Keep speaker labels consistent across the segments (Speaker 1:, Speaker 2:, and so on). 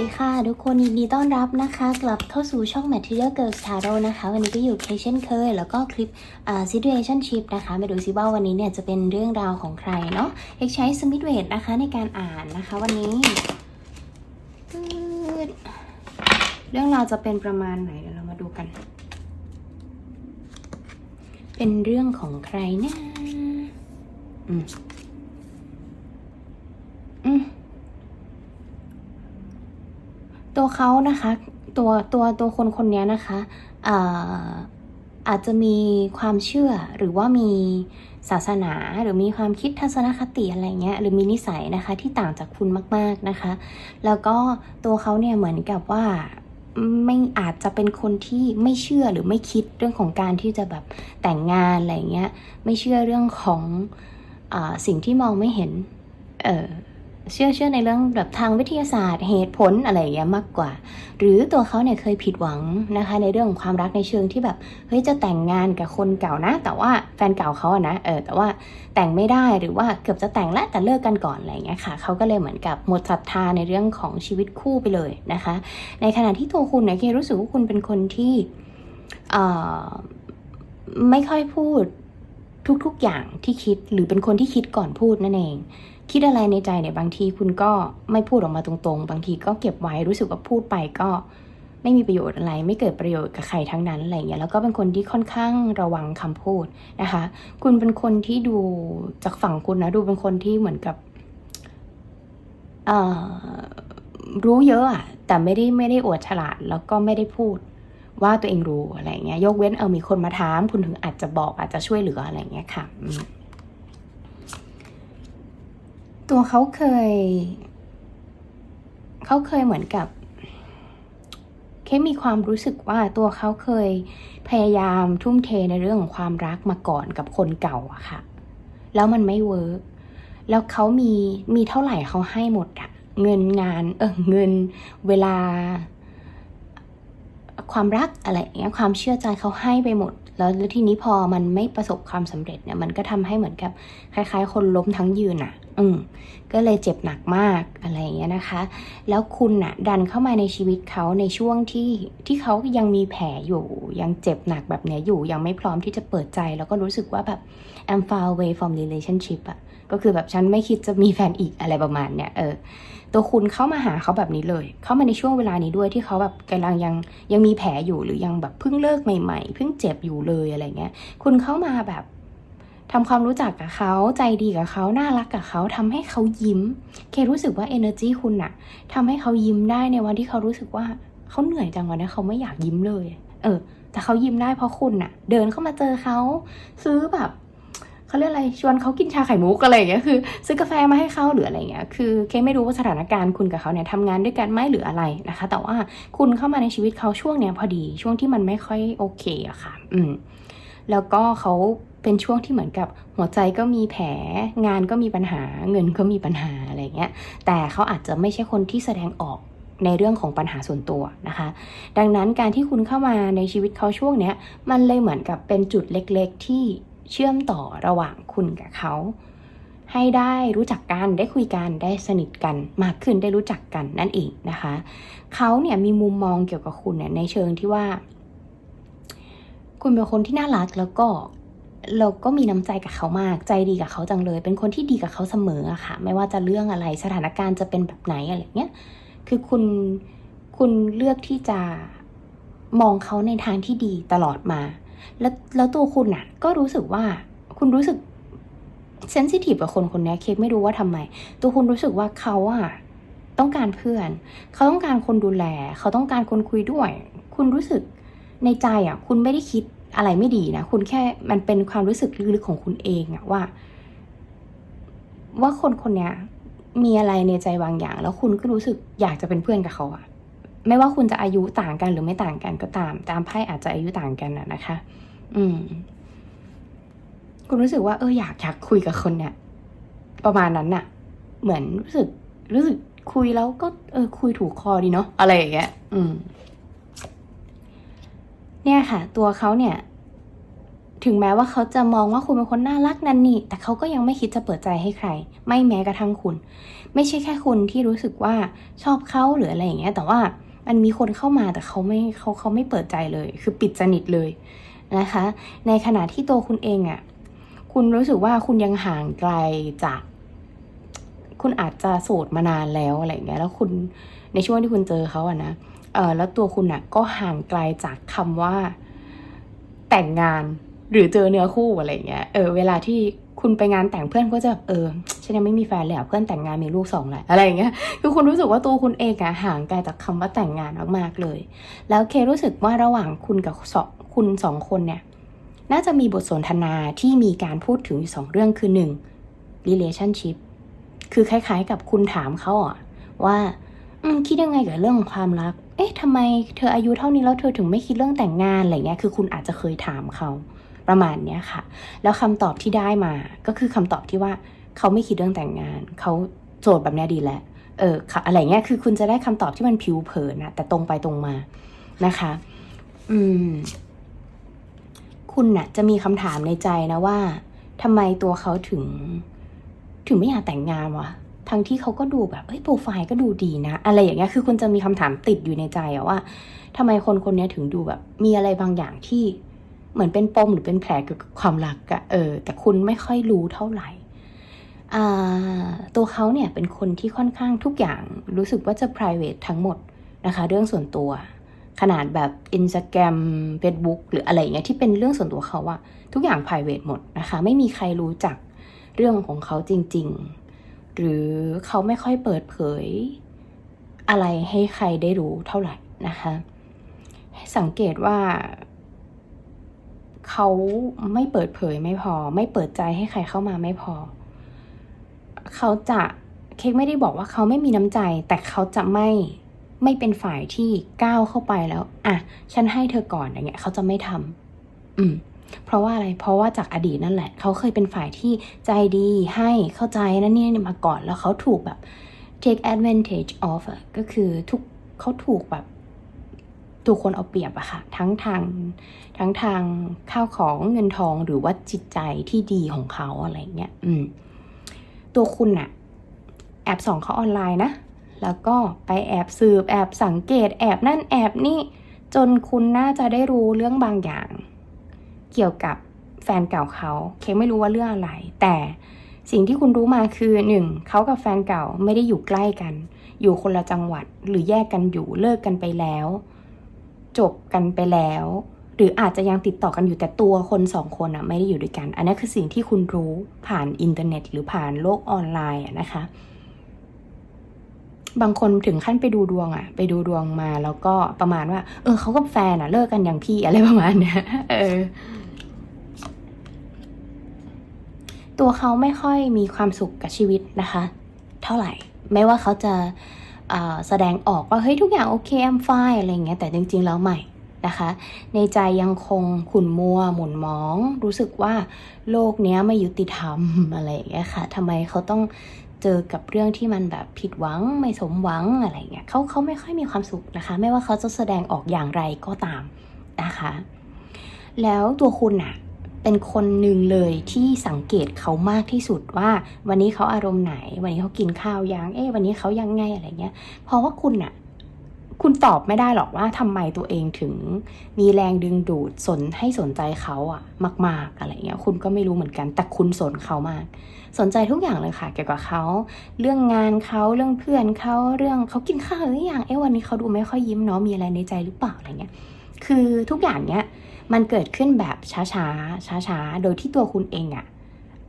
Speaker 1: ดีค่ะทุกคนยินดีต้อนรับนะคะ กลับเข้าสู่ช่อง Material Girls Tarot นะคะ วันนี้ก็อยู่เคเช่นเคย แล้วก็คลิปอ่า situationship นะคะมาดูซิว่าวันนี้เนี่ยจะเป็นเรื่องราวของใครเนาะเอกใช้ Smith w e i g นะคะในการอ่านนะคะวันนี้ เรื่องราวจะเป็นประมาณไหนเดี๋ยวเรามาดูกัน เป็นเรื่องของใครนะอืมอืม ตัวเขานะคะ ตัวตัวตัวคนคนนี้นะคะอาจจะมีความเชื่อหรือว่ามีศาสนาหรือมีความคิดทัศนคติอะไรเงี้ยหรือมีนิสัยนะคะที่ต่างจากคุณมาก ๆนะคะ แล้วก็ตัวเขาเนี่ยเหมือนกับว่าไม่อาจจะเป็นคนที่ไม่เชื่อหรือไม่คิดเรื่องของการที่จะแบบแต่งงานอะไรเงี้ยไม่เชื่อเรื่องของอสิ่งที่มองไม่เห็นเออ เชื่อเชื่อในเรื่องแบบทางวิทยาศาสตร์เหตุผลอะไรอย่างเงี้ยมากกว่า หรือตัวเขาเนี่ยเคยผิดหวังนะคะ ในเรื่องของความรักในเชิงที่แบบเฮ้ยจะแต่งงานกับคนเก่านะ แต่ว่าแฟนเก่าเขาอะนะเออแต่ว่าแต่งไม่ได้หรือว่าเกือบจะแต่งแล้วแต่เลิกกันก่อนอะไรอย่างเงี้ยค่ะเขาก็เลยเหมือนกับหมดศรัทธาในเรื่องของชีวิตคู่ไปเลยนะคะ ในขณะที่ตัวคุณเนี่ยเครู้สึกว่าคุณเป็นคนที่เอ่อไม่ค่อยพูดทุกๆอย่างที่คิดหรือเป็นคนที่คิดก่อนพูดนั่นเอง คิดอะไรในใจเนี่ยบางทีคุณก็ไม่พูดออกมาตรงๆ บางทีก็เก็บไว้รู้สึกว่าพูดไปก็ไม่มีประโยชน์อะไร ไม่เกิดประโยชน์กับใครทั้งนั้นอะไรอย่างเงี้ยแล้วก็เป็นคนที่ค่อนข้างระวังคำพูดนะคะ คุณเป็นคนที่ดูจากฝั่งคุณนะดูเป็นคนที่เหมือนกับรู้เยอะอะแต่ไม่ได้ไม่ได้อวดฉลาดแล้วก็ไม่ได้พูดว่าตัวเองรู้อะไรอย่างเงี้ยยกเว้นเออมีคนมาถาม คุณถึงอาจจะบอกอาจจะช่วยเหลืออะไรอย่างเงี้ยค่ะ ตัวเขาเคย เขาเคยเหมือนกับเคมีความรู้สึกว่าตัวเขาเคยพยายามทุ่มเทในเรื่องของความรักมาก่อนกับคนเก่าอะค่ะ แล้วมันไม่เวิร์กแล้วเขามีมีเท่าไหร่เขาให้หมดอะเงินงานเออเงินเวลา ความรักอะไรเงี้ยความเชื่อใจเขาให้ไปหมด แล้วแล้วทีนี้พอมันไม่ประสบความสำเร็จเนี่ยมันก็ทำให้เหมือนกับคล้าย ๆ คนล้มทั้งยืนอะ อืมก็เลยเจ็บหนักมากอะไรอย่างเงี้ยนะคะ แล้วคุณน่ะดันเข้ามาในชีวิตเขาในช่วงที่ที่เขายังมีแผลอยู่ ยังเจ็บหนักแบบเนี้ยอยู่ ยังไม่พร้อมที่จะเปิดใจ แล้วก็รู้สึกว่าแบบ I'm far away from relationship อะก็คือแบบฉันไม่คิดจะมีแฟนอีกอะไรประมาณเนี้ยเออตัวคุณเข้ามาหาเขาแบบนี้เลย เข้ามาในช่วงเวลานี้ด้วยที่เขาแบบกำลังยังยังมีแผลอยู่หรือยังแบบเพิ่งเลิกใหม่ ๆ เพิ่งเจ็บอยู่เลยอะไรเงี้ย คุณเข้ามาแบบ ทำความรู้จักกับเขาใจดีกับเขาน่ารักกับเขาทำให้เขายิ้ม เครู้สึกว่า energy คุณน่ะทำให้เขายิ้มได้ในวันที่เขารู้สึกว่าเขาเหนื่อยจังวันนี้เขาไม่อยากยิ้มเลย เออ แต่เขายิ้มได้เพราะคุณน่ะเดินเข้ามาเจอเขาซื้อแบบเขาเรียกอะไรชวนเขากินชาไข่มุกอะไรอย่างเงี้ยคือ ซื้อกาแฟมาให้เขาหรืออะไรเงี้ยคือเคไม่รู้ว่าสถานการณ์คุณกับเขาเนี่ยทำงานด้วยกันไหมหรืออะไรนะคะ แต่ว่าคุณเข้ามาในชีวิตเขาช่วงเนี้ยพอดีช่วงที่มันไม่ค่อยโอเคอะค่ะ อืมแล้วก็เขา เป็นช่วงที่เหมือนกับหัวใจก็มีแผลงานก็มีปัญหาเงินก็มีปัญหาอะไรเงี้ยแต่เขาอาจจะไม่ใช่คนที่แสดงออกในเรื่องของปัญหาส่วนตัวนะคะ ดังนั้นการที่คุณเข้ามาในชีวิตเขาช่วงเนี้ยมันเลยเหมือนกับเป็นจุดเล็กๆ ที่เชื่อมต่อระหว่างคุณกับเขา ให้ได้รู้จักกันได้คุยกันได้สนิทกันมากขึ้นได้รู้จักกันนั่นเองนะคะเขาเนี่ยมีมุมมองเกี่ยวกับคุณเนี่ยในเชิงที่ว่า คุณเป็นคนที่น่ารักแล้วก็ เราก็มีน้ำใจกับเขามาก ใจดีกับเขาจังเลย เป็นคนที่ดีกับเขาเสมออะค่ะ ไม่ว่าจะเรื่องอะไร สถานการณ์จะเป็นแบบไหนอะไรเงี้ย คือคุณคุณเลือกที่จะมองเขาในทางที่ดีตลอดมา แล้วแล้วตัวคุณน่ะก็รู้สึกว่าคุณรู้สึกเซนซิทีฟกับคนคนนี้เค้กไม่รู้ว่าทำไม ตัวคุณรู้สึกว่าเขาอะต้องการเพื่อน เขาต้องการคนดูแล เขาต้องการคนคุยด้วย คุณรู้สึกในใจอะคุณไม่ได้คิด อะไรไม่ดีนะ คุณแค่มันเป็นความรู้สึกลึกๆของคุณเองอะว่า ว่าคนคนเนี้ยมีอะไรในใจบางอย่าง แล้วคุณก็รู้สึกอยากจะเป็นเพื่อนกับเขาอะไม่ว่าคุณจะอายุต่างกันหรือไม่ต่างกันก็ตาม ตามไพ่อาจจะอายุต่างกันอะนะคะ อืม คุณรู้สึกว่าเอออยากอยากคุยกับคนเนี้ยประมาณนั้นน่ะ เหมือนรู้สึกรู้สึกคุยแล้วก็เออคุยถูกคอดีเนาะอะไรอย่างเงี้ย อืม เนี่ยค่ะ ตัวเขาเนี่ย ถึงแม้ว่าเขาจะมองว่าคุณเป็นคนน่ารักนั่นนี่ แต่เขาก็ยังไม่คิดจะเปิดใจให้ใคร ไม่แม้กระทั่งคุณ ไม่ใช่แค่คุณที่รู้สึกว่าชอบเขาหรืออะไรอย่างเงี้ย แต่ว่ามันมีคนเข้ามาแต่เขาไม่เขาเขาไม่เปิดใจเลย คือปิดสนิทเลยนะคะ ในขณะที่ตัวคุณเองอะ่ะ คุณรู้สึกว่าคุณยังห่างไกลจาก คุณอาจจะโสดมานานแล้วอะไรอย่างเงี้ย แล้วคุณในช่วงที่คุณเจอเขาอะนะ เออแล้วตัวคุณอะก็ห่างไกลจากคำว่าแต่งงานหรือเจอเนื้อคู่อะไรเงี้ย เออ เวลาที่คุณไปงานแต่งเพื่อนก็จะแบบเออฉันยังไม่มีแฟนเลยอะเพื่อนแต่งงานมีลูกสองแหละอะไรอย่างเงี้ยคือคุณรู้สึกว่าตัวคุณเองอะห่างไกลจากคำว่าแต่งงานมากๆเลย แล้วเครู้สึกว่าระหว่างคุณกับสองคุณสองคนเนี่ย น่าจะมีบทสนทนาที่มีการพูดถึงสองเรื่องคือหนึ่ง relationship คือคล้ายๆ กับคุณถามเขาอะว่าคิดยังไงกับเรื่องความรัก เอ๊ะทำไมเธออายุเท่านี้แล้วเธอถึงไม่คิดเรื่องแต่งงานอะไรเงี้ย คือคุณอาจจะเคยถามเขาประมาณเนี้ยค่ะ แล้วคำตอบที่ได้มาก็คือคำตอบที่ว่าเขาไม่คิดเรื่องแต่งงาน เขาโจทย์แบบนี้ดีแล้วเอออะไรเงี้ย คือคุณจะได้คำตอบที่มันผิวเผินนะแต่ตรงไปตรงมานะคะ อืม คุณน่ะ จะมีคำถามในใจนะว่าทำไมตัวเขาถึง ถึงไม่อยากแต่งงานวะ ทั้งที่เขาก็ดูแบบเฮ้ยโปรไฟล์ก็ดูดีนะ อะไรอย่างเงี้ยคือคุณจะมีคำถามติดอยู่ในใจอะว่าทำไมคนคนนี้ถึงดูแบบ มีอะไรบางอย่างที่เหมือนเป็นปมหรือเป็นแผลเกี่ยวกับความรักอะเออ แต่คุณไม่ค่อยรู้เท่าไหร่ตัวเขาเนี่ยเป็นคนที่ค่อนข้างทุกอย่างรู้สึกว่าจะ private ทั้งหมดนะคะ เรื่องส่วนตัว ขนาดแบบ Instagram Facebook หรืออะไรอย่างเงี้ยที่เป็นเรื่องส่วนตัวเขาอะทุกอย่าง private หมดนะคะ ไม่มีใครรู้จักเรื่องของเขาจริง ๆ หรือเขาไม่ค่อยเปิดเผยอะไรให้ใครได้รู้เท่าไหร่นะคะสังเกตว่า เขาไม่เปิดเผยไม่พอ ไม่เปิดใจให้ใครเข้ามาไม่พอ เขาจะเค้กไม่ได้บอกว่าเขาไม่มีน้ำใจ แต่เขาจะไม่ไม่เป็นฝ่ายที่ก้าวเข้าไปแล้ว อะ ฉันให้เธอก่อนอย่างเงี้ย เขาจะไม่ทำอืม เพราะว่าอะไรเพราะว่าจากอดีตนั่นแหละ เขาเคยเป็นฝ่ายที่ใจดีให้เข้าใจนั่นนี่มาก่อนแล้วเขาถูกแบบ take advantage of ก็คือทุกเขาถูกแบบถูกคนเอาเปรียบอะค่ะ ทั้งทางทั้งทางข้าวของเงินทองหรือว่าจิตใจที่ดีของเขาอะไรเงี้ยอืมตัวคุณอะแอบส่องเขาออนไลน์นะ แล้วก็ไปแอบสืบแอบสังเกตแอบนั่นแอบนี่ จนคุณน่าจะได้รู้เรื่องบางอย่าง เกี่ยวกับแฟนเก่าเขา เคกไม่รู้ว่าเรื่องอะไร แต่สิ่งที่คุณรู้มาคือหนึ่งเขากับแฟนเก่าไม่ได้อยู่ใกล้กัน อยู่คนละจังหวัดหรือแยกกันอยู่เลิกกันไปแล้ว จบกันไปแล้ว หรืออาจจะยังติดต่อกันอยู่แต่ตัวคนสองคนอะไม่ได้อยู่ด้วยกัน อันนี้คือสิ่งที่คุณรู้ผ่านอินเทอร์เน็ต หรือผ่านโลกออนไลน์อะนะคะ บางคนถึงขั้นไปดูดวงอะไปดูดวงมาแล้วก็ประมาณว่า เออเขากับแฟนอะเลิกกันอย่างพี่อะไรประมาณเนี้ยเออ ตัวเขาไม่ค่อยมีความสุขกับชีวิตนะคะ เท่าไหร่ไม่ว่าเขาจะแสดงออกว่าเฮ้ยทุกอย่างโอเค I'm fine อะไรอย่างเงี้ยแต่จริงๆแล้วไม่นะคะ ในใจยังคงขุ่นมัวหมุนมอง รู้สึกว่าโลกเนี้ยไม่ยุติธรรมอะไรอย่างเงี้ยค่ะทำไมเขาต้องเจอกับเรื่องที่มันแบบผิดหวังไม่สมหวังอะไรเงี้ยเขาเขาไม่ค่อยมีความสุขนะคะ ไม่ว่าเขาจะแสดงออกอย่างไรก็ตามนะคะ แล้วตัวคุณอะ เป็นคนหนึ่งเลยที่สังเกตเขามากที่สุดว่า วันนี้เขาอารมณ์ไหน วันนี้เขากินข้าวยัง เอ๊ะวันนี้เขายังไงอะไรเงี้ย เพราะว่าคุณอะคุณตอบไม่ได้หรอกว่าทำไมตัวเองถึงมีแรงดึงดูดสนให้สนใจเขาอะมาก ๆอะไรเงี้ย คุณก็ไม่รู้เหมือนกัน แต่คุณสนเขามาก สนใจทุกอย่างเลยค่ะ เกี่ยวกับเขา เรื่องงานเขาเรื่องเพื่อนเขาเรื่องเขากินข้าวหรือยังเอ๊ะวันนี้เขาดูไม่ค่อยยิ้มเนาะมีอะไรในใจหรือเปล่าอะไรเงี้ย คือทุกอย่างเนี้ย มันเกิดขึ้นแบบช้าช้าช้าๆ โดยที่ตัวคุณเองอะ่ะ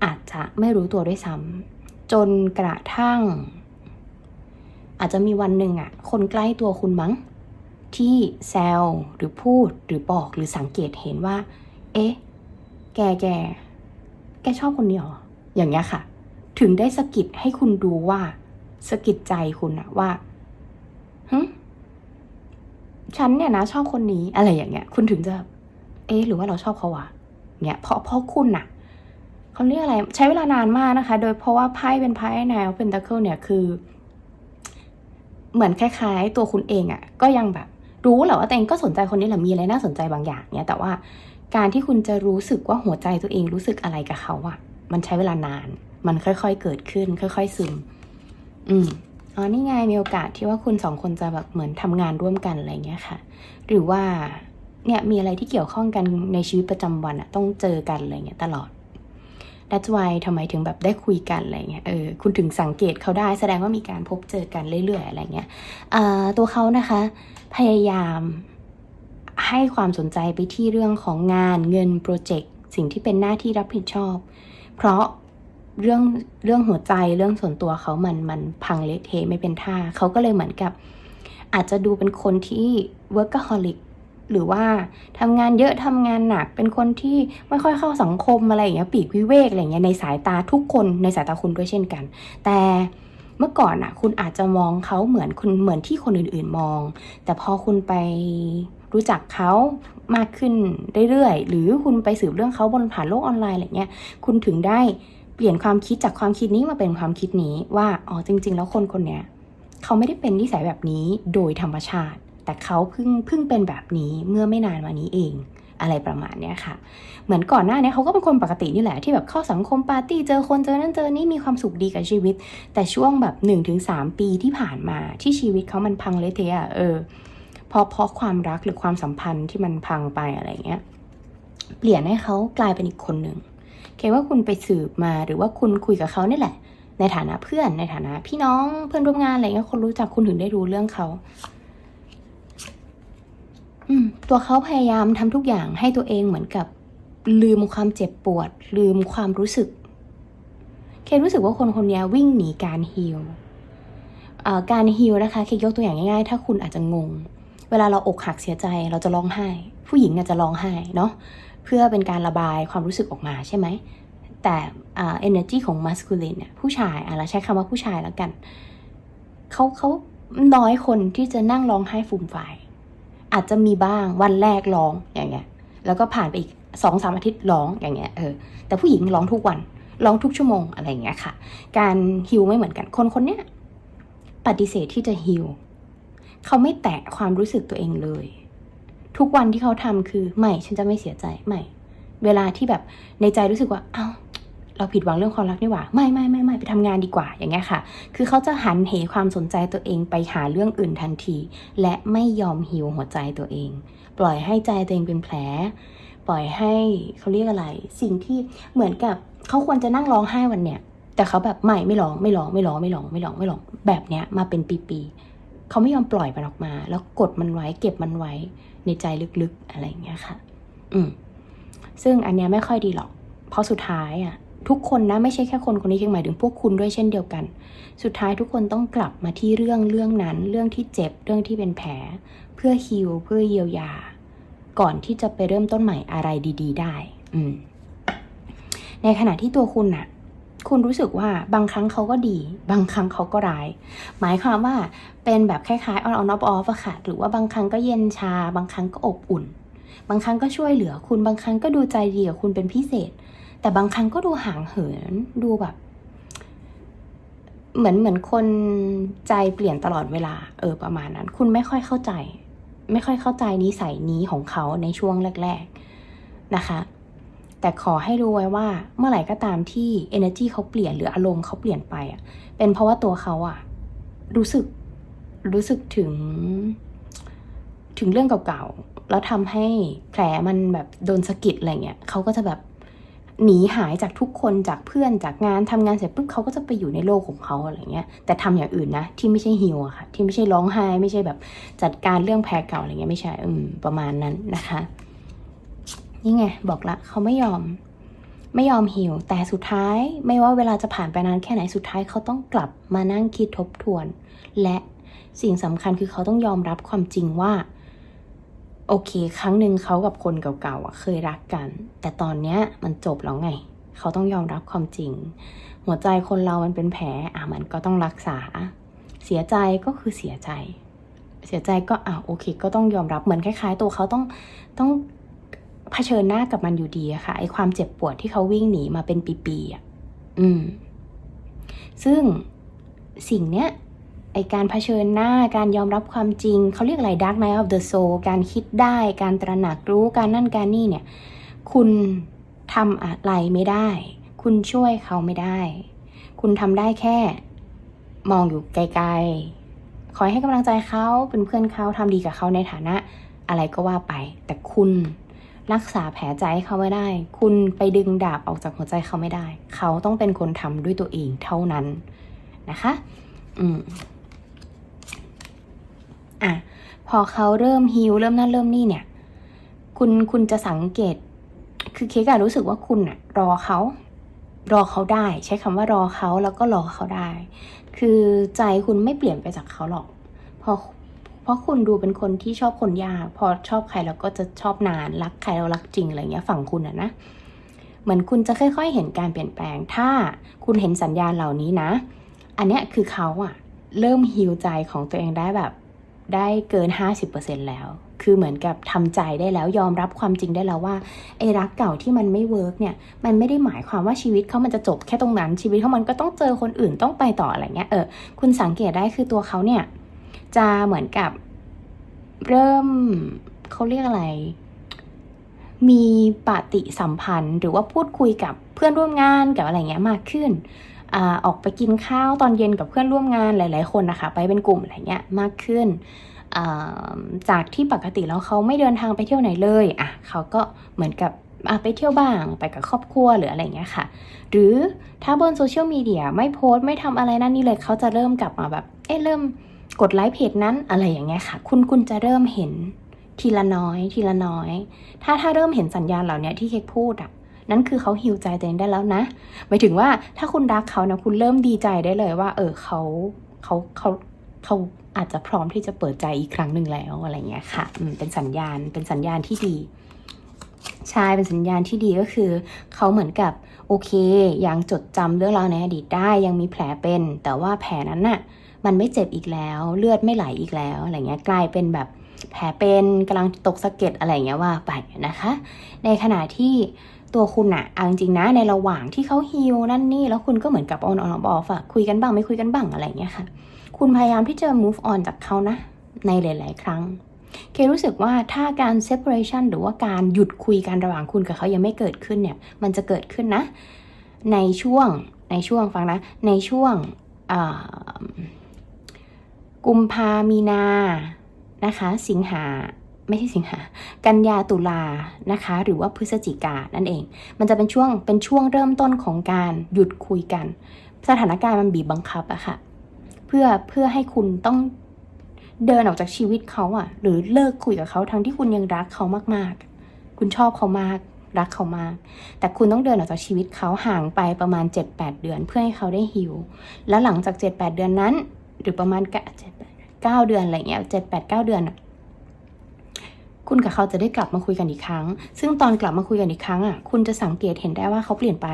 Speaker 1: อาจจะไม่รู้ตัวด้วยซ้ำจนกระทั่ง อาจจะมีวันหนึ่งอะ่ะ คนใกล้ตัวคุณมั้ง ที่แซวหรือพูดหรือบอกหรือสังเกตเห็นว่า เอ๊ะ แกแก แกชอบคนนี้เหรอ อย่างเงี้ยค่ะ ถึงได้สะกิดให้คุณดูว่าสะกิดใจคุณอะว่าฮึฉันเนี่ยนะชอบคนนี้อะไรอย่างเงี้ย คุณถึงจะ เอ๊ะหรือว่าเราชอบเขาวะเนี่ยเพราะเพราะคุณน่ะเขาเรียกอะไรใช้เวลานานมากนะคะ โดยเพราะว่าไพ่เป็นไพ่แนวเป็นตะเคิลเนี่ยคือ เหมือนคล้ายๆ ตัวคุณเองอะ่ะ ก็ยังแบบ รู้แหละว่าตัวเองก็สนใจคนนี้แหละมีอะไรน่าสนใจบางอย่างเนี่ยแต่ว่าการที่คุณจะรู้สึกว่าหัวใจตัวเองรู้สึกอะไรกับเขาอะมันใช้เวลานาน มันค่อยๆเกิดขึ้น ค่อย ๆซึม อืมอ๋อนี่ไงมีโอกาสที่ว่าคุณสองคนจะแบบเหมือนทำงานร่วมกันอะไรเงี้ยค่ะ หรือว่า เนี่ยมีอะไรที่เกี่ยวข้องกันในชีวิตประจำวันอะต้องเจอกันอะไรเงี้ยตลอด That's why ทำไมถึงแบบได้คุยกันอะไรเงี้ย เออ คุณถึงสังเกตเขาได้แสดงว่ามีการพบเจอกันเรื่อยๆอะไรเงี้ยตัวเขานะคะ พยายามให้ความสนใจไปที่เรื่องของงานเงินโปรเจกต์สิ่งที่เป็นหน้าที่รับผิดชอบ เพราะเรื่องเรื่องหัวใจเรื่องส่วนตัวเขามันมันพังเละเทะไม่เป็นท่า เขาก็เลยเหมือนกับ อาจจะดูเป็นคนที่ workaholic หรือว่าทำงานเยอะทำงานหนัก เป็นคนที่ไม่ค่อยเข้าสังคมอะไรอย่างเงี้ยปีกวิเวกอะไรเงี้ยในสายตาทุกคนในสายตาคุณด้วยเช่นกัน แต่เมื่อก่อนอะคุณอาจจะมองเขาเหมือนคุณเหมือนที่คนอื่นๆมอง แต่พอคุณไปรู้จักเขามากขึ้นเรื่อยๆ หรือคุณไปสืบเรื่องเขาบนผ่านโลกออนไลน์อะไรเงี้ย คุณถึงได้เปลี่ยนความคิดจากความคิดนี้มาเป็นความคิดนี้ว่า อ๋อ จริง ๆ แล้วคนคนเนี้ยเขาไม่ได้เป็นนิสัยแบบนี้โดยธรรมชาติ แต่เขาเพิ่งเพิ่งเป็นแบบนี้เมื่อไม่นานมานี้เองอะไรประมาณเนี้ยค่ะ เหมือนก่อนหน้านี้เขาก็เป็นคนปกตินี่แหละที่แบบเข้าสังคมปาร์ตี้เจอคนเจอนั่นเจอนี่มีความสุขดีกับชีวิต แต่ช่วงแบบ 1-3 ปีที่ผ่านมาที่ชีวิตเขามันพังเละเทะอะเออเพราะเพราะความรักหรือความสัมพันธ์ที่มันพังไปอะไรเงี้ยเปลี่ยนให้เขากลายเป็นอีกคนหนึ่งเคว่าคุณไปสืบมาหรือว่าคุณคุยกับเขานี่แหละ ในฐานะเพื่อนในฐานะพี่น้องเพื่อนร่วมงานอะไรเงี้ยคนรู้จักคุณถึงได้รู้เรื่องเขา ตัวเขาพยายามทำทุกอย่างให้ตัวเองเหมือนกับลืมความเจ็บปวด ลืมความรู้สึก เครู้สึกว่าคนคนนี้วิ่งหนีการฮีลการฮีลนะคะ เคยกตัวอย่างง่ายๆ ถ้าคุณอาจจะงง เวลาเราอกหักเสียใจเราจะร้องไห้ ผู้หญิงอาจจะร้องไห้เนาะเพื่อเป็นการระบายความรู้สึกออกมาใช่ไหม แต่อ่า energy ของ masculine เนี่ยผู้ชายอะเราใช้คำว่าผู้ชายแล้วกันเขาเขาน้อยคนที่จะนั่งร้องไห้ฟูมฟาย อาจจะมีบ้างวันแรกร้องอย่างเงี้ย แล้วก็ผ่านไปอีกสองสามอาทิตย์ร้องอย่างเงี้ยเออแต่ผู้หญิงร้องทุกวันร้องทุกชั่วโมงอะไรอย่างเงี้ยค่ะ การฮิวไม่เหมือนกันคนคนเนี้ยปฏิเสธที่จะฮิวเขาไม่แตะความรู้สึกตัวเองเลย ทุกวันที่เขาทำคือไม่ฉันจะไม่เสียใจไม่ เวลาที่แบบในใจรู้สึกว่าเอ้า เราผิดหวังเรื่องความรักนี่หว่าไม่ไม่ไม่ไม่ไปทำงานดีกว่าอย่างเงี้ยค่ะ คือเขาจะหันเหความสนใจตัวเองไปหาเรื่องอื่นทันที และไม่ยอมหิวหัวใจตัวเอง ปล่อยให้ใจตัวเองเป็นแผล ปล่อยให้เขาเรียกอะไร สิ่งที่เหมือนกับเขาควรจะนั่งร้องไห้วันเนี้ยแต่เขาแบบไม่ไม่ร้องไม่ร้องไม่ร้องไม่ร้องไม่ร้องไม่ร้องแบบเนี้ยมาเป็นปีๆเขาไม่ยอมปล่อยมันออกมา แล้วกดมันไว้เก็บมันไว้ในใจลึกๆอะไรอย่างเงี้ยค่ะ อืมซึ่งอันเนี้ยไม่ค่อยดีหรอก เพราะสุดท้ายอะ ทุกคนนะไม่ใช่แค่คนคนนี้เพียงหมายถึงพวกคุณด้วยเช่นเดียวกัน สุดท้ายทุกคนต้องกลับมาที่เรื่องเรื่องนั้น เรื่องที่เจ็บเรื่องที่เป็นแผล เพื่อฮิลเพื่อเยียวยา ก่อนที่จะไปเริ่มต้นใหม่อะไรดี ๆ ได้ อืม ในขณะที่ตัวคุณน่ะคุณรู้สึกว่าบางครั้งเขาก็ดี บางครั้งเขาก็ร้าย หมายความว่าเป็นแบบคล้ายๆ on on off off อะค่ะ หรือว่าบางครั้งก็เย็นชา บางครั้งก็อบอุ่น บางครั้งก็ช่วยเหลือคุณบางครั้งก็ดูใจดีกับคุณเป็นพิเศษ แต่บางครั้งก็ดูห่างเหินดูแบบ เหมือนเหมือนคนใจเปลี่ยนตลอดเวลา เออประมาณนั้น คุณไม่ค่อยเข้าใจ ไม่ค่อยเข้าใจนิสัยนี้ของเขาในช่วงแรก ๆนะคะ แต่ขอให้รู้ไว้ว่าเมื่อไหร่ก็ตามที่ energy เขาเปลี่ยนหรืออารมณ์เขาเปลี่ยนไปอะ เป็นเพราะว่าตัวเขาอะ รู้สึกรู้สึกถึง ถึงเรื่องเก่าๆ แล้วทำให้แผลมันแบบโดนสะกิดอะไรเงี้ยเขาก็จะแบบ หนีหายจากทุกคนจากเพื่อนจากงานทำงานเสร็จปุ๊บเขาก็จะไปอยู่ในโลกของเขาอะไรเงี้ยแต่ทำอย่างอื่นนะที่ไม่ใช่ฮิวอะค่ะที่ไม่ใช่ร้องไห้ไม่ใช่แบบจัดการเรื่องแผลเก่าอะไรเงี้ยไม่ใช่อืมประมาณนั้นนะคะนี่ไงบอกละเขาไม่ยอมไม่ยอมหิว แต่สุดท้ายไม่ว่าเวลาจะผ่านไปนานแค่ไหนสุดท้ายเขาต้องกลับมานั่งคิดทบทวน และสิ่งสำคัญคือเขาต้องยอมรับความจริงว่า โอเค ครั้งหนึ่งเขากับคนเก่าๆเคยรักกัน แต่ตอนเนี้ยมันจบแล้วไง เขาต้องยอมรับความจริง หัวใจคนเรามันเป็นแผลอะมันก็ต้องรักษา เสียใจก็คือเสียใจ เสียใจก็อะโอเค ก็ต้องยอมรับเหมือนคล้ายๆ ตัวเขาต้องต้องเผชิญหน้ากับมันอยู่ดีอะค่ะไอความเจ็บปวดที่เขาวิ่งหนีมาเป็นปีๆอะอืม ซึ่งสิ่งเนี้ย ไอการเผชิญหน้าการยอมรับความจริง เขาเรียกอะไร Dark Night of the Soul การคิดได้ การตระหนักรู้การนั่นการนี่เนี่ย คุณทำอะไรไม่ได้ คุณช่วยเขาไม่ได้ คุณทำได้แค่มองอยู่ไกลๆ คอยให้กำลังใจเขาเป็นเพื่อนเขาทำดีกับเขาในฐานะอะไรก็ว่าไป แต่คุณรักษาแผลใจให้เขาไม่ได้ คุณไปดึงดาบออกจากหัวใจเขาไม่ได้ เขาต้องเป็นคนทำด้วยตัวเองเท่านั้นนะคะ อืม อะพอเขาเริ่มฮิวเริ่มนั่นเริ่มนี่เนี่ย คุณคุณจะสังเกต คือเค้กอะรู้สึกว่าคุณอะรอเขารอเขาได้ ใช้คำว่ารอเขาแล้วก็รอเขาได้ คือใจคุณไม่เปลี่ยนไปจากเขาหรอกเพราะเพราะคุณดูเป็นคนที่ชอบคนยาก พอชอบใครแล้วก็จะชอบนานรักใครแล้วรักจริงอะไรเงี้ยฝั่งคุณอะนะเหมือนคุณจะค่อย ๆ เห็นการเปลี่ยนแปลง ถ้าคุณเห็นสัญญาณเหล่านี้นะ อันเนี้ยคือเขาอะเริ่มฮิวใจของตัวเองได้แบบ ได้เกิน 50%แล้ว คือเหมือนกับทำใจได้แล้วยอมรับความจริงได้แล้วว่าไอ้รักเก่าที่มันไม่เวิร์กเนี่ย มันไม่ได้หมายความว่าชีวิตเขามันจะจบแค่ตรงนั้น ชีวิตเขามันก็ต้องเจอคนอื่นต้องไปต่ออะไรเงี้ย เออ คุณสังเกตได้คือตัวเขาเนี่ย จะเหมือนกับเริ่มเขาเรียกอะไร มีปฏิสัมพันธ์ หรือว่าพูดคุยกับเพื่อนร่วมงานกับอะไรเงี้ยมากขึ้น อออกไปกินข้าวตอนเย็นกับเพื่อนร่วมงานหลาย ๆ คนนะคะ ไปเป็นกลุ่มอะไรเงี้ยมากขึ้น จากที่ปกติแล้วเขาไม่เดินทางไปเที่ยวไหนเลยอะเขาก็เหมือนกับไปเที่ยวบ้างไปกับครอบครัวหรืออะไรเงี้ยค่ะ หรือถ้าบนโซเชียลมีเดียไม่โพสต์ไม่ทำอะไรนั่นนี่เลยเขาจะเริ่มกลับมาแบบ เอ๊ะเริ่มกดไลค์เพจนั้นอะไรอย่างเงี้ยค่ะ คุณคุณจะเริ่มเห็นทีละน้อย ทีละน้อย ถ้าถ้าเริ่มเห็นสัญญาณเหล่านี้ที่เค้กพูดอะ นั่นคือเขาฮิวใจตัวเองได้แล้วนะหมายถึงว่าถ้าคุณรักเขานะคุณเริ่มดีใจได้เลยว่า เออเขาเขาเขาเขาอาจจะพร้อมที่จะเปิดใจอีกครั้งหนึ่งแล้วอะไรเงี้ยค่ะเป็นสัญญาณเป็นสัญญาณที่ดีใช่เป็นสัญญาณที่ดีก็คือ เขาเหมือนกับโอเค ยังจดจำเรื่องราวในอดีตได้ยังมีแผลเป็น แต่ว่าแผลนั้นน่ะ มันไม่เจ็บอีกแล้ว เลือดไม่ไหลอีกแล้วอะไรเงี้ยกลายเป็นแบบแผลเป็นกำลังตกสะเก็ดอะไรเงี้ยว่าไปนะคะ ในขณะที่ ตัวคุณอะเอาจริงๆนะในระหว่างที่เขาฮิวนั่นนี่แล้วคุณก็เหมือนกับ on on off off อะคุยกันบ้างไม่คุยกันบ้างอะไรเงี้ยค่ะ คุณพยายามที่จะ move on จากเขานะ ในหลาย ๆ ครั้ง เครู้สึกว่าถ้าการ separation หรือว่าการหยุดคุยกันระหว่างคุณกับเขายังไม่เกิดขึ้นเนี่ย มันจะเกิดขึ้นนะ ในช่วงในช่วงฟังนะ ในช่วงกุมภามีนานะคะ สิงหา ไม่ใช่สิงหา กันยาตุลานะคะ หรือว่าพฤศจิกานั่นเอง มันจะเป็นช่วงเป็นช่วงเริ่มต้นของการหยุดคุยกัน สถานการณ์มันบีบบังคับอะค่ะ เพื่อเพื่อให้คุณต้องเดินออกจากชีวิตเขาอะหรือเลิกคุยกับเขาทั้งที่คุณยังรักเขามากๆ คุณชอบเขามากรักเขามาก แต่คุณต้องเดินออกจากชีวิตเขาห่างไปประมาณ 7-8 เดือนเพื่อให้เขาได้ฮิว แล้วหลังจาก 7-8 เดือนนั้น หรือประมาณเก้าเดือนอะไรเงี้ย7-8-9เดือนอะ คุณกับเขาจะได้กลับมาคุยกันอีกครั้ง ซึ่งตอนกลับมาคุยกันอีกครั้งอะคุณจะสังเกตเห็นได้ว่าเขาเปลี่ยนไป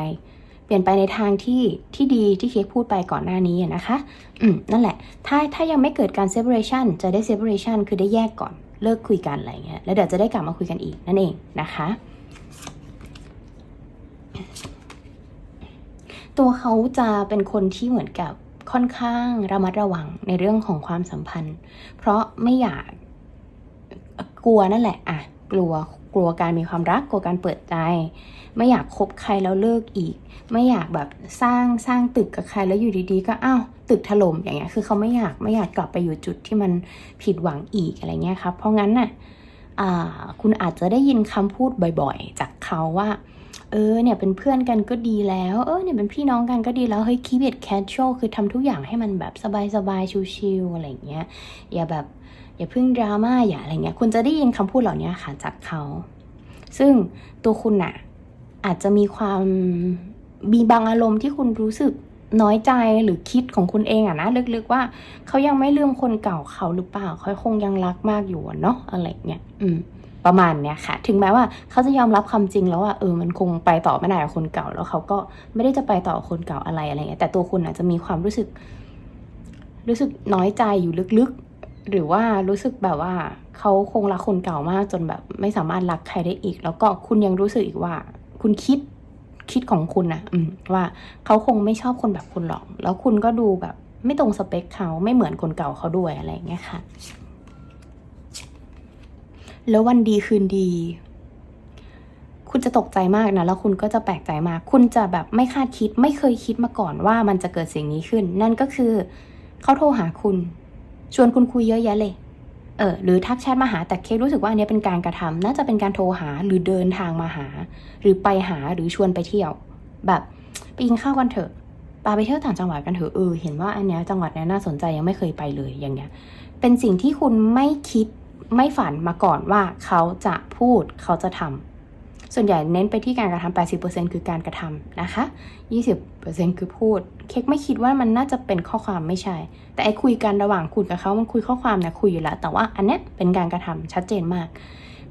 Speaker 1: เปลี่ยนไปในทางที่ที่ดีที่เค้กพูดไปก่อนหน้านี้นะคะ อืมนั่นแหละ ถ้าถ้ายังไม่เกิดการ separation จะได้ separation คือได้แยกก่อนเลิกคุยกันอะไรเงี้ยแล้วเดี๋ยวจะได้กลับมาคุยกันอีกนั่นเองนะคะตัวเขาจะเป็นคนที่เหมือนกับค่อนข้างระมัดระวังในเรื่องของความสัมพันธ์ เพราะไม่อยาก กลัวนั่นแหละอะกลัวกลัวการมีความรักกลัวการเปิดใจ ไม่อยากคบใครแล้วเลิกอีก ไม่อยากแบบสร้างสร้างตึกกับใครแล้วอยู่ดีๆ ก็อ้าวตึกถล่มอย่างเงี้ยคือเขาไม่อยากไม่อยากกลับไปอยู่จุดที่มันผิดหวังอีกอะไรเงี้ยครับเพราะงั้นน่ะคุณอาจจะได้ยินคำพูดบ่อยๆ จากเขาว่าเออเนี่ยเป็นเพื่อนกันก็ดีแล้ว เออเนี่ยเป็นพี่น้องกันก็ดีแล้ว เฮ้ย keep it casual คือทำทุกอย่างให้มันแบบสบายๆ ชิลๆอะไรเงี้ย อย่าแบบ อย่าพิ่งดราม่าอย่าอะไรเงี้ยคุณจะได้ยินคำพูดเหล่านี้ค่ะจากเขา ซึ่งตัวคุณน่ะอาจจะมีความมีบางอารมณ์ที่คุณรู้สึกน้อยใจหรือคิดของคุณเองอะนะลึกๆว่าเขายังไม่ลืมคนเก่าเขาหรือเปล่าเขาคงยังรักมากอยู่เนาะอะไรเงี้ยอืมประมาณเนี้ยค่ะ ถึงแม้ว่าเขาจะยอมรับความจริงแล้วว่าเออมันคงไปต่อไม่ได้กับคนเก่า แล้วเขาก็ไม่ได้จะไปต่อคนเก่าอะไรอะไรเงี้ยแต่ตัวคุณอาจจะมีความรู้สึก รู้สึกน้อยใจอยู่ลึกๆ หรือว่ารู้สึกแบบว่าเขาคงรักคนเก่ามากจนแบบไม่สามารถรักใครได้อีก แล้วก็คุณยังรู้สึกอีกว่า คุณคิดคิดของคุณนะว่าเขาคงไม่ชอบคนแบบคุณหรอก แล้วคุณก็ดูแบบ ไม่ตรงสเปคเขาไม่เหมือนคนเก่าเขาด้วยอะไรอย่างเงี้ยค่ะ แล้ววันดีคืนดี คุณจะตกใจมากนะแล้วคุณก็จะแปลกใจมาก คุณจะแบบไม่คาดคิดไม่เคยคิดมาก่อนว่ามันจะเกิดสิ่งนี้ขึ้น นั่นก็คือเขาโทรหาคุณ ชวนคุณคุยเยอะแยะเลยเออหรือทักแชทมาหาแต่เครู้สึกว่าอันเนี้ยเป็นการกระทำน่าจะเป็นการโทรหาหรือเดินทางมาหา หรือไปหาหรือชวนไปเที่ยว แบบไปกินข้าวกันเถอะปาไปเที่ยวต่างจังหวัดกันเถอะเออเห็นว่าอันเนี้ยจังหวัดเนี้ยน่าสนใจยังไม่เคยไปเลยอย่างเงี้ย เป็นสิ่งที่คุณไม่คิดไม่ฝันมาก่อนว่าเขาจะพูดเขาจะทำ ส่วนใหญ่เน้นไปที่การกระทำ80%คือการกระทำนะคะ 20%คือพูด เค้กไม่คิดว่ามันน่าจะเป็นข้อความไม่ใช่ แต่ไอ้คุยกันระหว่างคุณกับเขามันคุยข้อความเนี่ยคุยอยู่แล้ว แต่ว่าอันเนี้ยเป็นการกระทำชัดเจนมาก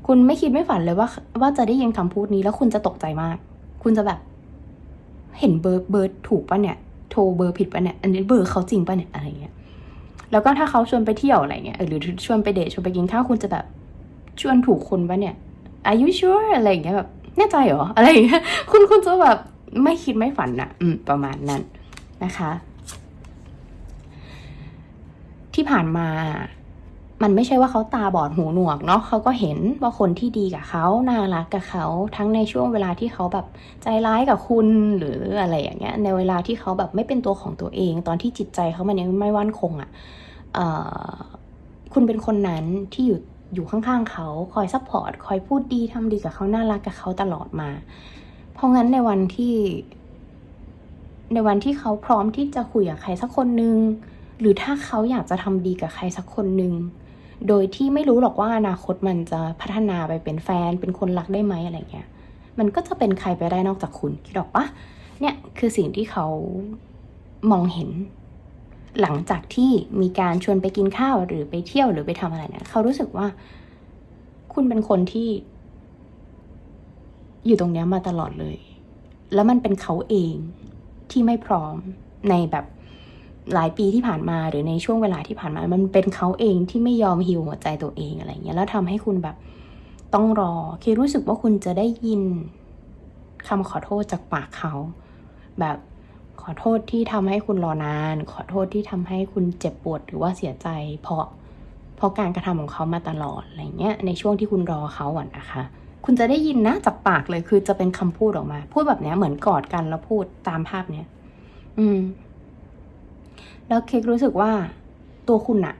Speaker 1: คุณไม่คิดไม่ฝันเลยว่าว่าจะได้ยินคำพูดนี้แล้วคุณจะตกใจมาก คุณจะแบบเห็นเบอร์เบอร์ถูกปะเนี่ย โทรเบอร์ผิดปะเนี่ย อันนี้เบอร์เขาจริงปะเนี่ยอะไรเงี้ย แล้วก็ถ้าเขาชวนไปเที่ยวอะไรเงี้ยหรือชวนไปเดทชวนไปกินข้าวคุณจะแบบชวนถูกคนปะเนี่ย Are you sure อะไรอย่างเงี้ยแบบแน่ใจเหรอ อะไรอย่างเงี้ยคุณคุณจะแบบไม่คิดไม่ฝันอะอืมประมาณนั้นนะคะ ที่ผ่านมามันไม่ใช่ว่าเขาตาบอดหูหนวกเนาะเขาก็เห็นว่าคนที่ดีกับเขาน่ารักกับเขาทั้งในช่วงเวลาที่เขาแบบใจร้ายกับคุณหรืออะไรอย่างเงี้ย ในเวลาที่เขาแบบไม่เป็นตัวของตัวเอง ตอนที่จิตใจเขามันยังไม่มั่นคงอะ่ะคุณเป็นคนนั้นที่อยู่ อยู่ข้างๆเขาคอยซัพพอร์ตคอยพูดดีทำดีกับเขาน่ารักกับเขาตลอดมา เพราะงั้นในวันที่ ในวันที่เขาพร้อมที่จะคุยกับใครสักคนนึงหรือถ้าเขาอยากจะทำดีกับใครสักคนหนึ่งโดยที่ไม่รู้หรอกว่าอนาคตมันจะพัฒนาไปเป็นแฟน เป็นคนรักได้ไหมอะไรเงี้ย มันก็จะเป็นใครไปได้นอกจากคุณคิดออกปะเนี่ยคือสิ่งที่เขามองเห็น หลังจากที่มีการชวนไปกินข้าวหรือไปเที่ยวหรือไปทำอะไรเนี่ยเขารู้สึกว่า คุณเป็นคนที่ อยู่ตรงเนี้ยมาตลอดเลย แล้วมันเป็นเขาเองที่ไม่พร้อมในแบบหลายปีที่ผ่านมาหรือในช่วงเวลาที่ผ่านมา มันเป็นเขาเองที่ไม่ยอมฮิวหัวใจตัวเองอะไรเงี้ยแล้วทำให้คุณแบบต้องรอเครู้สึกว่าคุณจะได้ยินคำขอโทษจากปากเขา แบบ อโทษที่ทำให้คุณรอนาน ขอโทษที่ทำให้คุณเจ็บปวดหรือว่าเสียใจ เพราะเพราะการกระทำของเขามาตลอดอะไรเงี้ยในช่วงที่คุณรอเขาอะนะคะ คุณจะได้ยินนะจากปากเลยคือจะเป็นคำพูดออกมา พูดแบบเนี้ยเหมือนกอดกันแล้วพูดตามภาพเนี้ยอืม แล้วเค้กรู้สึกว่าตัวคุณอะ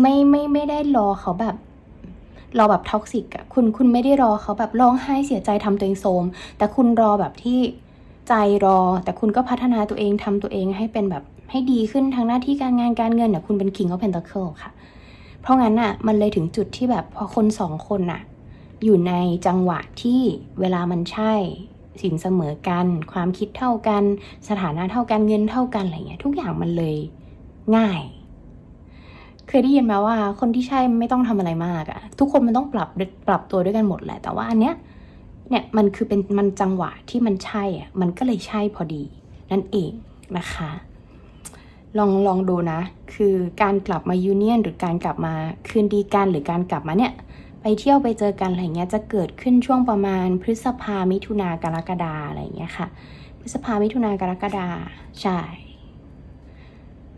Speaker 1: ไม่ไม่ไม่ได้รอเขาแบบรอแบบท็อกซิกอะคุณคุณไม่ได้รอเขาแบบร้องไห้เสียใจทำตัวเองโทรมแต่คุณรอแบบที่ ใจรอ แต่คุณก็พัฒนาตัวเองทำตัวเองให้เป็นแบบให้ดีขึ้นทางหน้าที่การงานการเงินเนี่ยคุณเป็น King of Pentacle ค่ะ เพราะงั้นอะมันเลยถึงจุดที่แบบพอคนสองคนอะอยู่ในจังหวะที่เวลามันใช่สินเสมอกัน ความคิดเท่ากัน สถานะเท่ากันเงินเท่ากันอะไรเงี้ยทุกอย่างมันเลยง่าย เคยได้ยินมาว่าคนที่ใช่ไม่ต้องทำอะไรมากอะทุกคนมันต้องปรับปรับตัวด้วยกันหมดแหละแต่ว่าอันเนี้ย เนี่ยมันคือเป็นมันจังหวะที่มันใช่อะมันก็เลยใช่พอดีนั่นเองนะคะ ลองลองดูนะ คือการกลับมายูเนียนหรือการกลับมาคืนดีกันหรือการกลับมาเนี่ยไปเที่ยวไปเจอกันอะไรเงี้ยจะเกิดขึ้นช่วงประมาณพฤษภามิถุนากรกฎาอะไรเงี้ยค่ะ พฤษภามิถุนากรกฎาใช่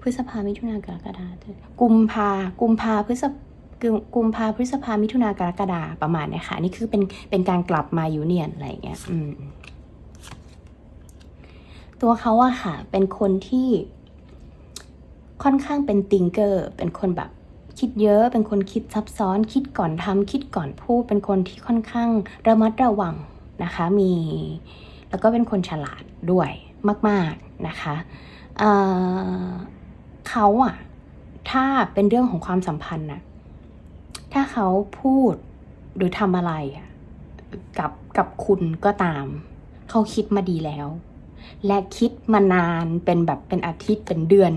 Speaker 1: พฤษภามิถุนากรกฎากุมภากุมภาพฤษ กุมภาพฤษภามิถุนากรกฎาประมาณเนี้ยค่ะนี่คือเป็นเป็นการกลับมายูเนียนอะไรเงี้ยอืมตัวเขาอะค่ะ เป็นคนที่ค่อนข้างเป็นติงเกอร์ เป็นคนแบบคิดเยอะ เป็นคนคิดซับซ้อน คิดก่อนทำคิดก่อนพูด เป็นคนที่ค่อนข้างระมัดระวังนะคะ มี แล้วก็เป็นคนฉลาดด้วยมาก ๆนะคะเเขาอะถ้าเป็นเรื่องของความสัมพันธ์น่ะ ถ้าเขาพูดหรือทำอะไรกับกับคุณก็ตาม เขาคิดมาดีแล้ว และคิดมานานเป็นแบบเป็นอาทิตย์เป็นเดือน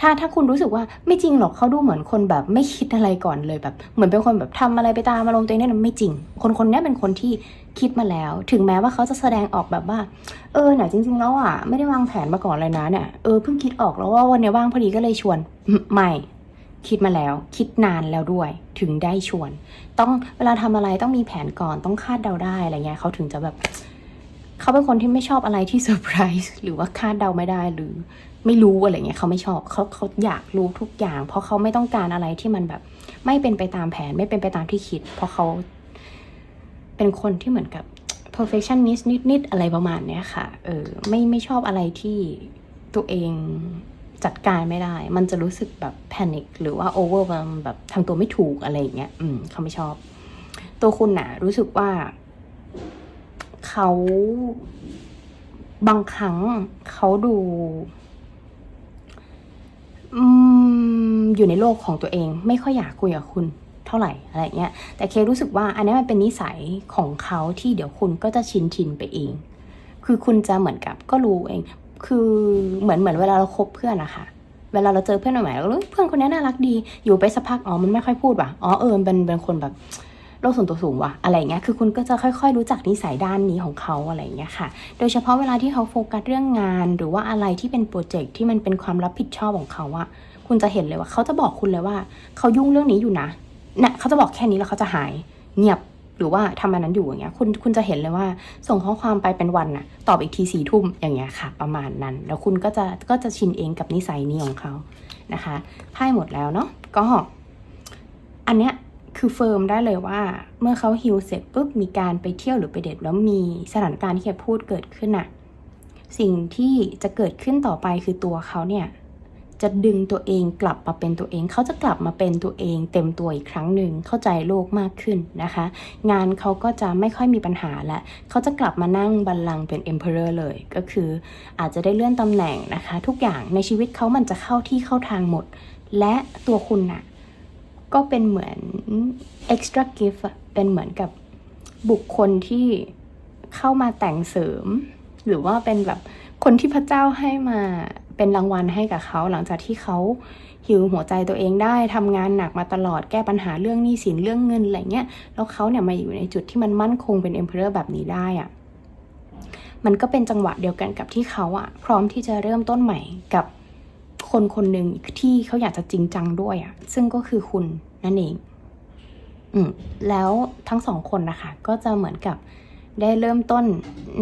Speaker 1: ถ้าถ้าคุณรู้สึกว่าไม่จริงหรอกเขาดูเหมือนคนแบบไม่คิดอะไรก่อนเลยแบบ เหมือนเป็นคนแบบทำอะไรไปตามอารมณ์ตัวเองเนี่ยไม่จริง คนคนนี้เป็นคนที่คิดมาแล้ว ถึงแม้ว่าเขาจะแสดงออกแบบว่า เออเนี่ยจริง ๆ แล้วอะไม่ได้วางแผนมาก่อนเลยนะเนี่ยเออเพิ่งคิดออกแล้วว่าวันนี้ว่างพอดีก็เลยชวนไม่ คิดมาแล้ว คิดนานแล้วด้วย ถึงได้ชวน ต้องเวลาทำอะไรต้องมีแผนก่อนต้องคาดเดาได้อะไรเงี้ยเขาถึงจะแบบเขาเป็นคนที่ไม่ชอบอะไรที่เซอร์ไพรส์หรือว่าคาดเดาไม่ได้หรือ ไม่รู้อะไรเงี้ยเขาไม่ชอบเขาเขาอยากรู้ทุกอย่าง เพราะเขาไม่ต้องการอะไรที่มันแบบ ไม่เป็นไปตามแผน ไม่เป็นไปตามที่คิด เพราะเขาเป็นเป็นคนที่เหมือนกับ perfectionist นิดๆอะไรประมาณเนี้ยค่ะ เออ ไม่ไม่ชอบอะไรที่ตัวเอง จัดการไม่ได้ มันจะรู้สึกแบบ panic หรือว่า overwhelm แบบทำตัวไม่ถูกอะไรอย่างเงี้ย อืมเขาไม่ชอบ ตัวคุณน่ะ รู้สึกว่าเขาบางครั้งเขาดูอืมอยู่ในโลกของตัวเอง ไม่ค่อยอยากคุยกับคุณเท่าไหร่อะไรเงี้ย แต่เครู้สึกว่าอันนี้มันเป็นนิสัยของเขาที่เดี๋ยวคุณก็จะชินชินไปเอง คือคุณจะเหมือนกับก็รู้เอง คือเหมือนเหมือนเวลาเราคบเพื่อนอะค่ะเวลาเราเจอเพื่อนใหม่เราเพื่อนคนนี้น่ารักดี อยู่ไปสักพักอ๋อมันไม่ค่อยพูดว่ะอ๋อเออมันเป็นเป็นคนแบบโลกส่วนตัวสูงว่ะอะไรเงี้ยคือคุณก็จะค่อยๆ รู้จักนิสัยด้านนี้ของเขาอะไรเงี้ยค่ะ โดยเฉพาะเวลาที่เขาโฟกัสเรื่องงาน หรือว่าอะไรที่เป็นโปรเจกต์ที่มันเป็นความรับผิดชอบของเขาอะคุณจะเห็นเลยว่าเขาจะบอกคุณเลยว่า เขายุ่งเรื่องนี้อยู่นะเนี่ยเขาจะบอกแค่นี้แล้วเขาจะหายเงียบ หรือว่าทำอันนั้นอยู่อย่างเงี้ยคุณคุณจะเห็นเลยว่าส่งข้อความไปเป็นวันน่ะตอบอีกทีสี่ทุ่มอย่างเงี้ยค่ะ ประมาณนั้น แล้วคุณก็จะก็จะชินเองกับนิสัยนี้ของเขานะคะไพ่หมดแล้วเนาะก็อันเนี้ยคือเฟิร์มได้เลยว่าเมื่อเขาฮิลเสร็จปุ๊บมีการไปเที่ยวหรือไปเดทแล้วมีสถานการณ์ที่แกพูดเกิดขึ้นน่ะสิ่งที่จะเกิดขึ้นต่อไปคือตัวเขาเนี่ย จะดึงตัวเองกลับมาเป็นตัวเอง เขาจะกลับมาเป็นตัวเอง เต็มตัวอีกครั้งหนึ่งเข้าใจโลกมากขึ้นนะคะ งานเขาก็จะไม่ค่อยมีปัญหาละเขาจะกลับมานั่งบัลลังก์เป็น emperor เลย ก็คืออาจจะได้เลื่อนตำแหน่งนะคะ ทุกอย่างในชีวิตเขามันจะเข้าที่เข้าทางหมด และตัวคุณน่ะก็เป็นเหมือน extra gift อะเป็นเหมือนกับบุคคลที่เข้ามาแต่งเสริม หรือว่าเป็นแบบคนที่พระเจ้าให้มา เป็นรางวัลให้กับเขาหลังจากที่เขาหิวหัวใจตัวเองได้ทำงานหนักมาตลอดแก้ปัญหาเรื่องหนี้สินเรื่องเงินอะไรเงี้ยแล้วเขาเนี่ยมาอยู่ในจุดที่มันมั่นคงเป็น emperor แบบนี้ได้อะมันก็เป็นจังหวะเดียวกันกับที่เขาอะพร้อมที่จะเริ่มต้นใหม่กับคนคนหนึ่งที่เขาอยากจะจริงจังด้วยอะซึ่งก็คือคุณนั่นเองอืมแล้วทั้งสองคนนะคะ ก็จะเหมือนกับได้เริ่มต้น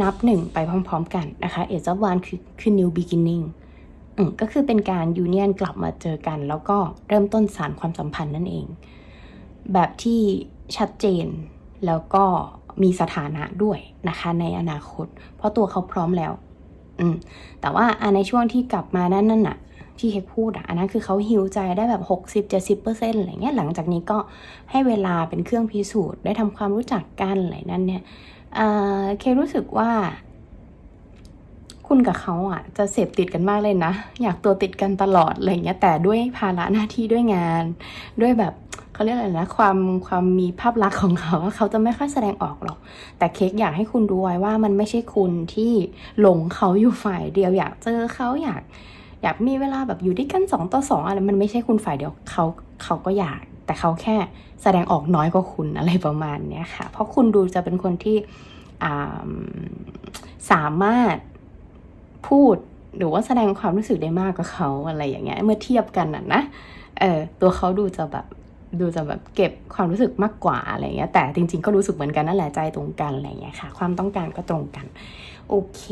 Speaker 1: นับหนึ่งไปพร้อม ๆ กันนะคะเอ e of One คือคือ new beginning ก็คือเป็นการยูเนียนกลับมาเจอกัน แล้วก็เริ่มต้นสารความสัมพันธ์นั่นเอง แบบที่ชัดเจนแล้วก็มีสถานะด้วยนะคะในอนาคต เพราะตัวเขาพร้อมแล้ว อืมแต่ว่าในช่วงที่กลับมานั่นนั่นนะที่เฮกพูดอะอันนั้นคือเขาฮิวใจได้แบบ 60-70%อะไรเงี้ยหลังจากนี้ก็ให้เวลาเป็นเครื่องพิสูจน์ได้ทำความรู้จักกันอะไรนั่นเนี่ยเออเครู้สึกว่า คุณกับเขาอะจะเสพติดกันมากเลยนะ อยากตัวติดกันตลอดอะไรเงี้ยแต่ด้วยภาระหน้าที่ด้วยงาน ด้วยแบบเขาเรียกอะไรนะความความมีภาพลักษณ์ของเขาเขาจะไม่ค่อยแสดงออกหรอก แต่เค้กอยากให้คุณดูไว้ว่ามันไม่ใช่คุณที่หลงเขาอยู่ฝ่ายเดียว อยากเจอเขาอยาก อยากมีเวลาแบบอยู่ด้วยกันสองต่อสองอะไรมันไม่ใช่คุณฝ่ายเดียวเขาเขาก็อยาก แต่เขาแค่แสดงออกน้อยกว่าคุณอะไรประมาณเนี้ยค่ะ เพราะคุณดูจะเป็นคนที่สามารถ พูดหรือว่าแสดงความรู้สึกได้มากกว่าเขาอะไรอย่างเงี้ย เมื่อเทียบกันน่ะนะเออตัวเขาดูจะแบบดูจะแบบเก็บความรู้สึกมากกว่าอะไรเงี้ย แต่จริงๆก็รู้สึกเหมือนกันนั่นแหละใจตรงกันอะไรเงี้ยค่ะ ความต้องการก็ตรงกัน โอเค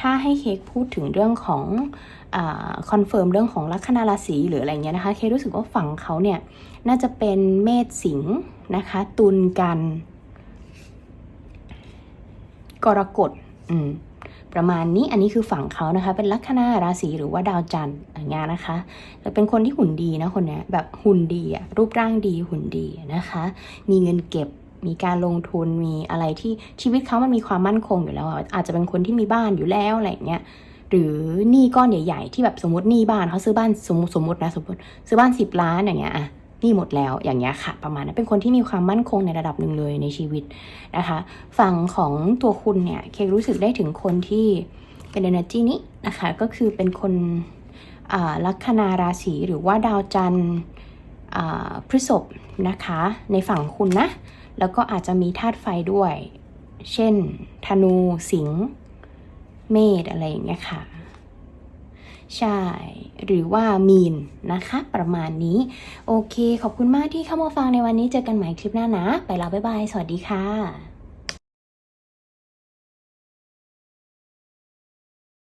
Speaker 1: ถ้าให้เค้กพูดถึงเรื่องของคอนเฟิร์มเรื่องของลัคนาราศีหรืออะไรเงี้ยนะคะ เค้กรู้สึกว่าฝั่งเขาเนี่ย น่าจะเป็นเมษสิงห์นะคะ ตุลกัน กรกฎอืม ประมาณนี้อันนี้คือฝั่งเขานะคะ เป็นลัคนาราศีหรือว่าดาวจันทร์อย่างเงี้ยนะคะแล้วเป็นคนที่หุ่นดีนะคนเนี้ยแบบหุ่นดีอะรูปร่างดีหุ่นดีนะคะ มีเงินเก็บมีการลงทุนมีอะไรที่ชีวิตเขามันมีความมั่นคงอยู่แล้วอาจจะเป็นคนที่มีบ้านอยู่แล้วอะไรเงี้ยหรือหนี้ก้อนใหญ่ ๆ ที่แบบสมมติหนี้บ้านเขาซื้อบ้านสมมติสมมตินะสมมติซื้อบ้านสิบล้านอย่างเงี้ยอะ นี้หมดแล้วอย่างเงี้ยค่ะ ประมาณนั้นเป็นคนที่มีความมั่นคงในระดับหนึ่งเลยในชีวิตนะคะ ฝั่งของตัวคุณเนี่ยเครู้สึกได้ถึงคนที่เป็น energy นี้นะคะก็คือเป็นคนลัคนาราศีหรือว่าดาวจันทร์พฤษภนะคะ ในฝั่งคุณนะ แล้วก็อาจจะมีธาตุไฟด้วย เช่น ธนูสิงห์เมษอะไรอย่างเงี้ยค่ะ ใช่ หรือว่ามีนนะคะ ประมาณนี้ โอเค ขอบคุณมากที่เข้ามาฟังในวันนี้ เจอกันใหม่คลิปหน้านะ ไปแล้วบ๊ายบาย สวัสดีค่ะ